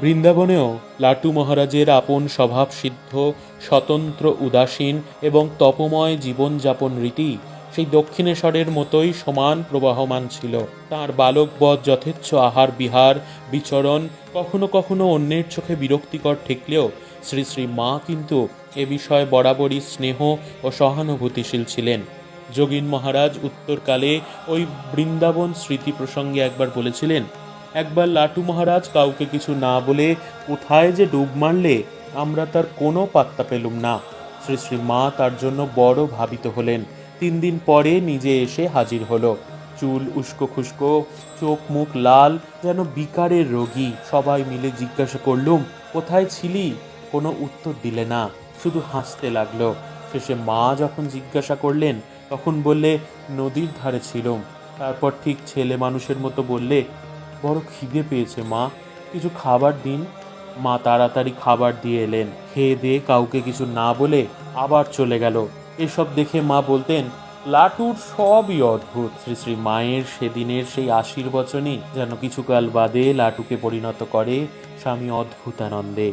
বৃন্দাবনেও লাটু মহারাজের আপন স্বভাব সিদ্ধ, স্বতন্ত্র, উদাসীন এবং তপময় জীবনযাপন রীতি সেই দক্ষিণেশ্বরের মতোই সমান প্রবাহমান ছিল। তার বালকবধ যথেচ্ছ আহার বিহার, বিচরণ, কখনো কখনো অন্যের চোখে বিরক্তিকর ঠেকলেও শ্রী শ্রী মা কিন্তু এ বিষয়ে বরাবরই স্নেহ ও সহানুভূতিশীল ছিলেন। যোগীন মহারাজ উত্তরকালে ওই বৃন্দাবন স্মৃতি প্রসঙ্গে একবার বলেছিলেন একবার লাটু মহারাজ কাউকে কিছু না বলে কোথায় যে ডুব মারলে, আমরা তার কোনো পাত্তা পেলুম না। শ্রী শ্রী মা তার জন্য বড় ভাবিত হলেন। তিন দিন পরে নিজে এসে হাজির হলো। চুল উস্কো খুস্কো, চোখ মুখ লাল, যেন বিকারের রোগী। সবাই মিলে জিজ্ঞাসা করলুম, কোথায় ছিলি? কোনো উত্তর দিলে না। শুধু হাসতে লাগল। শেষে মা যখন জিজ্ঞাসা করলেন, তখন বললে, নদীর ধারে ছিলুম। তারপর ঠিক ছেলে মানুষের মতো বললে বড় খিদে পেয়েছে, মা। কিছু খাবার দিন। মা তাড়াতাড়ি খাবার দিয়ে এলেন। খেয়ে দিয়ে কাউকে কিছু না বলে আবার চলে গেল। এসব দেখে মা বলতেন, লাটুর সবই অদ্ভুত। শ্রী শ্রী মায়ের সেদিনের সেই আশীর্বচনই যেন কিছুকাল বাদে লাটুকে পরিণত করে স্বামী অদ্ভুতানন্দে।